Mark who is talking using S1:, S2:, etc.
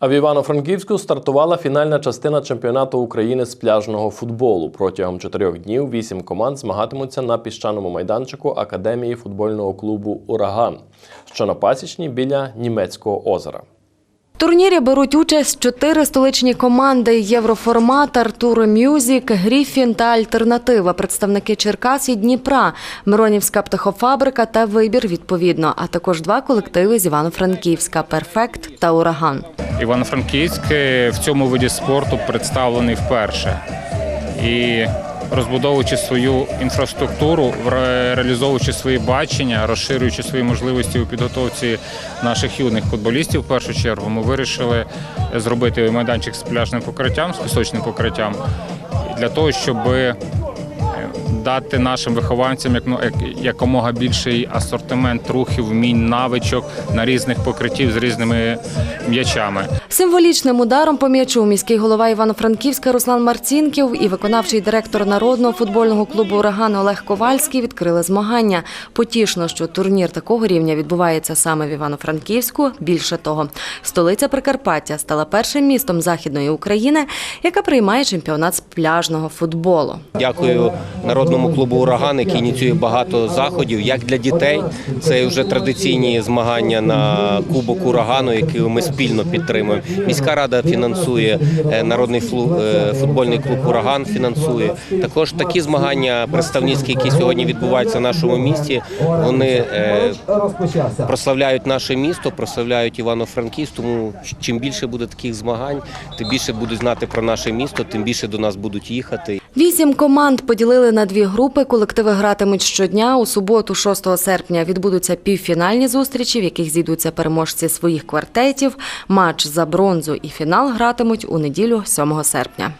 S1: А в Івано-Франківську стартувала фінальна частина чемпіонату України з пляжного футболу. Протягом чотирьох днів вісім команд змагатимуться на піщаному майданчику Академії футбольного клубу Ураган, що на пасічні біля німецького озера.
S2: Турнірі беруть участь чотири столичні команди: Євроформат, Артур Мюзік, Гріфін та Альтернатива, представники Черкас і Дніпра, Миронівська птахофабрика та вибір відповідно, а також два колективи з Івано-Франківська Перфект та Ураган.
S3: Івано-Франківськ в цьому виді спорту представлений вперше. І розбудовуючи свою інфраструктуру, ре- реалізовуючи свої бачення, розширюючи свої можливості у підготовці наших юних футболістів, в першу чергу, ми вирішили зробити майданчик з пляжним покриттям, з пісочним покриттям, для того, щоб дати нашим вихованцям як- ну, як- якомога більший асортимент рухів, вмінь, навичок на різних покриттів з різними м'ячами.
S2: Символічним ударом по м'ячу міський голова Івано-Франківська Руслан Марцінків і виконавчий директор народного футбольного клубу Ураган Олег Ковальський відкрили змагання. Потішно, що турнір такого рівня відбувається саме в Івано-Франківську. Більше того, столиця Прикарпаття стала першим містом західної України, яка приймає чемпіонат з пляжного футболу.
S4: Дякую народному клубу Ураган, який ініціює багато заходів, як для дітей. Це вже традиційні змагання на Кубок Урагану, які ми спільно підтримуємо. Міська рада фінансує е, народний е, футбольний клуб Ураган фінансує. Також такі змагання представницькі, які сьогодні відбуваються в нашому місті, вони е, прославляють наше місто, прославляють Івано-Франківськ. Тому чим більше буде таких змагань, тим більше будуть знати про наше місто, тим більше до нас будуть їхати.
S2: Вісім команд поділили на дві групи. Колективи гратимуть щодня. У суботу, 6 серпня, відбудуться півфінальні зустрічі, в яких зійдуться переможці своїх квартетів. Матч за бронзу і фінал гратимуть у неділю 7 серпня.